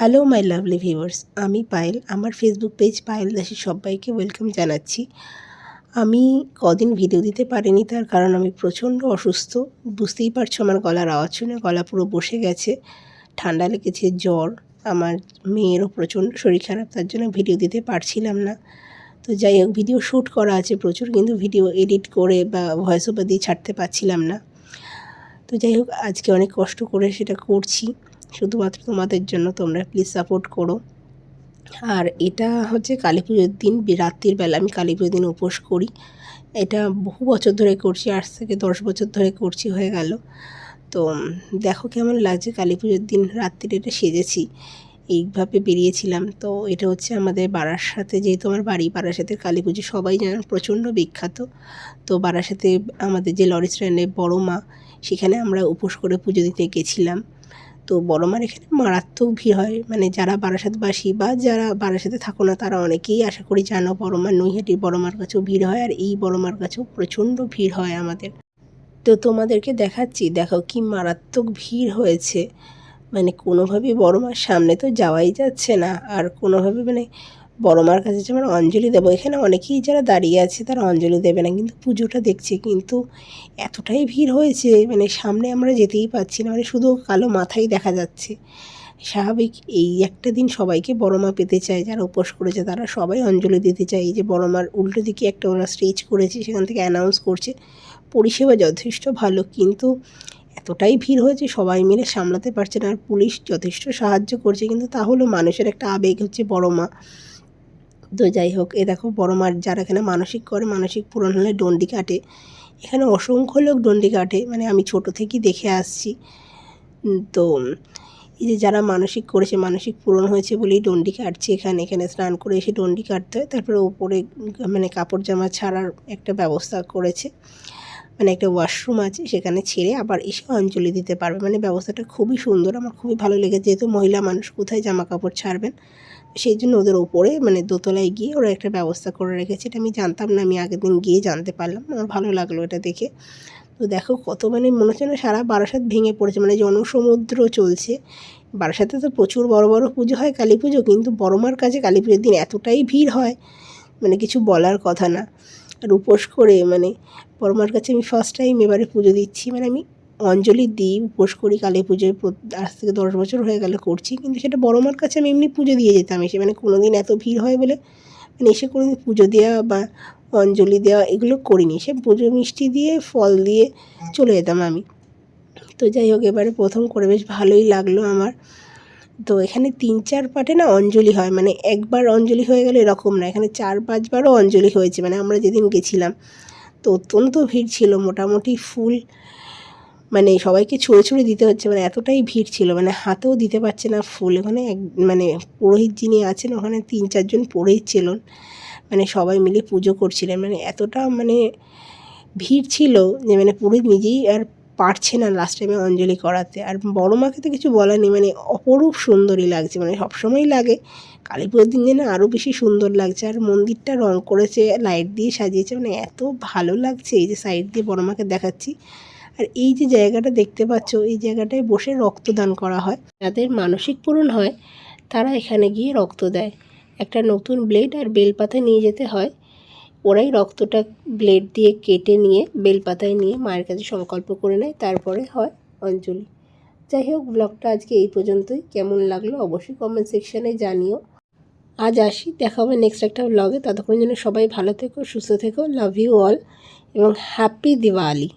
Hello my lovely viewers আমি পায়েল, আমার Facebook page Payel দাসী সবাইকে ওয়েলকাম জানাচ্ছি। আমি কদিন ভিডিও দিতে পারিনি, তার কারণ আমি প্রচণ্ড অসুস্থ। বুঝতেই পারছ আমার গলার আওয়াজ শুনে, গলা পুরো বসে গেছে। ঠান্ডা লেগেছে, জ্বর, আমার মেয়েরও প্রচণ্ড শরীর খারাপ, তার জন্য ভিডিও দিতে পারছিলাম না। তো যাই হোক ভিডিও শ্যুট করা আছে প্রচুর, কিন্তু ভিডিও এডিট করে বা ভয়েস ওভার দিয়ে ছাড়তে পারছিলাম না। তো যাই হোক, আজকে অনেক কষ্ট করে সেটা করছি। শুধুমাত্র তোমাদের জন্য তোমরা প্লিজ সাপোর্ট করো। আর এটা হচ্ছে কালী পুজোর দিন রাত্রির বেলা আমি কালী পুজোর দিন উপোস করি। এটা বহু বছর ধরে করছি আজ থেকে দশ বছর ধরে করছি, হয়ে গেল। তো দেখো কেমন লাগছে কালী পুজোর দিন, রাত্রির এটা সেজেছি, এইভাবে বেরিয়েছিলাম। তো এটা হচ্ছে আমাদের বারাসাতে, যেহেতু আমার বাড়ি বারাসাতের কালী পুজো সবাই জানেন, প্রচণ্ড বিখ্যাত। তো বারাসাতে আমাদের যে লরি স্ট্যান্ডে বড় মা, সেখানে আমরা উপোস করে পুজো দিতে গেছিলাম। তো বড় মার এখানে মারাত্মক ভিড় হয়। মানে যারা বারাসাতবাসী বা যারা বারাসাতে থাকো না, তারা অনেকেই আশা করি জানো বড় মার নৈহাটির বড় মার কাছেও ভিড় হয় আর এই বড় মার কাছেও প্রচণ্ড ভিড় হয় আমাদের। তো তোমাদেরকে দেখাচ্ছি, দেখো কি মারাত্মক ভিড় হয়েছে। মানে কোনোভাবেই বড় মার সামনে তো যাওয়াই যাচ্ছে না। আর কোনোভাবে মানে বড় মার কাছে যেমন অঞ্জলি দেবো। এখানে অনেকেই যারা দাঁড়িয়ে আছে তারা অঞ্জলি দেবে না, কিন্তু পুজোটা দেখছে, কিন্তু এতটাই ভিড় হয়েছে মানে সামনে আমরা যেতেই পাচ্ছি না মানে শুধু কালো মাথাই দেখা যাচ্ছে। স্বাভাবিক, এই একটা দিন সবাইকে বড় মা পেতে চায়, যারা উপোস করেছে তারা সবাই অঞ্জলি দিতে চায়। এই যে বড় মার উল্টো দিকে একটা ওরা স্টেজ করেছে, সেখান থেকে অ্যানাউন্স করছে, পরিষেবা যথেষ্ট ভালো, কিন্তু এতটাই ভিড় হয়েছে, সবাই মিলে সামলাতে পারছে না, আর পুলিশ যথেষ্ট সাহায্য করছে, কিন্তু তাহলেও মানুষের একটা আবেগ হচ্ছে বড় মা। তো যাই হোক, এ দেখো বড় মাঠ যারা এখানে মানসিক করে, মানসিক পূরণ হলে ডন্ডি কাটে। এখানে অসংখ্য লোক ডন্ডি কাটে মানে আমি ছোট থেকেই দেখে আসছি। তো, এই যে যারা মানসিক করেছে, মানসিক পূরণ হয়েছে বলেই ডন্ডি কাটছে এখানে। এখানে স্নান করে এসে ডন্ডি কাটতে হয়, তারপরে ওপরে মানে কাপড় জামা ছাড়ার একটা ব্যবস্থা করেছে। মানে একটা ওয়াশরুম আছে, সেখানে ছেড়ে আবার এসে অঞ্জলি দিতে পারবে। মানে ব্যবস্থাটা খুবই সুন্দর, আমার খুবই ভালো লেগেছে। যেহেতু মহিলা মানুষ, কোথায় জামা কাপড় ছাড়বেন? সেই জন্য ওদের ওপরে মানে দোতলায় গিয়ে ওরা একটা ব্যবস্থা করে রেখেছে। এটা আমি জানতাম না, আমি আগের দিন গিয়ে জানতে পারলাম। আমার ভালো লাগল এটা দেখে। তো দেখো কত মানে মনে হচ্ছে না সারা বারাসাত ভেঙে পড়েছে। মানে জনসমুদ্র চলছে। বারাসাতে তো প্রচুর বড় বড় পুজো হয়, কালী পুজো, কিন্তু বড়মার কাছে কালী পুজোর দিন এতটাই ভিড় হয়। মানে কিছু বলার কথা না। আর উপোস করে মানে বড়মার কাছে আমি ফার্স্ট টাইম এবারে পুজো দিচ্ছি। মানে আমি অঞ্জলি দিই, উপোস করি, কালী পুজোয় আজ থেকে দশ বছর হয়ে গেলে করছি, কিন্তু সেটা বড় মার কাছে আমি এমনি পুজো দিয়ে যেতাম এসে। মানে কোনো দিন এত ভিড় হয় বলে মানে এসে কোনো দিন পুজো দেওয়া বা অঞ্জলি দেওয়া এগুলো করিনি। সে পুজো মিষ্টি দিয়ে, ফল দিয়ে চলে যেতাম আমি। তো যাই হোক, এবারে প্রথম করে বেশ ভালোই লাগল আমার। তো এখানে তিন, চার পাটে না অঞ্জলি হয়। মানে একবার অঞ্জলি হয়ে গেলে এরকম না। এখানে চার পাঁচবারও অঞ্জলি হয়েছে। মানে আমরা যেদিন গেছিলাম, তো অত্যন্ত ভিড় ছিল। মোটামুটি ফুল মানে সবাইকে ছুঁড়ে ছুঁড়ে দিতে হচ্ছে। মানে এতটাই ভিড় ছিল। মানে হাতেও দিতে পারছে না ফুল। ওখানে এক মানে পুরোহিত যিনি আছেন, ওখানে তিন চারজন পুরোহিত ছিলেন। মানে সবাই মিলে পুজো করছিলেন। মানে এতটা মানে ভিড় ছিল যে মানে পুরোহিত নিজেই আর পারছে না লাস্ট টাইমে অঞ্জলি করাতে। আর বড় মাকে তো কিছু বলার নেই মানে অপরূপ সুন্দরই লাগছে মানে সবসময়ই লাগে। কালী পুজোর দিন যেন আরও বেশি সুন্দর লাগছে, আর মন্দিরটা রং করেছে লাইট দিয়ে সাজিয়েছে মানে এত ভালো লাগছে এই যে সাইড দিয়ে বড় মাকে দেখাচ্ছি। আর এই যে জায়গাটা দেখতে পাচ্ছ, এই জায়গাটায় বসে রক্তদান করা হয়। যাদের মানসিক পূরণ হয়, তারা এখানে গিয়ে রক্ত দেয়। একটা নতুন ব্লেড আর বেলপাতা নিয়ে যেতে হয়। ওরাই রক্তটা ব্লেড দিয়ে কেটে নিয়ে, বেলপাতায় নিয়ে মায়ের কাছে সংকল্প করে নেয়, তারপরে হয় অঞ্জলি। যাই হোক, ব্লগটা আজকে এই পর্যন্তই। কেমন লাগল অবশ্যই কমেন্ট সেকশানে জানিও। আজ আসি, দেখা হবে নেক্সট একটা ব্লগে ততক্ষণ যেন সবাই ভালো থেকো, সুস্থ থেকো লাভ ইউ অল এবং হ্যাপি দিওয়ালি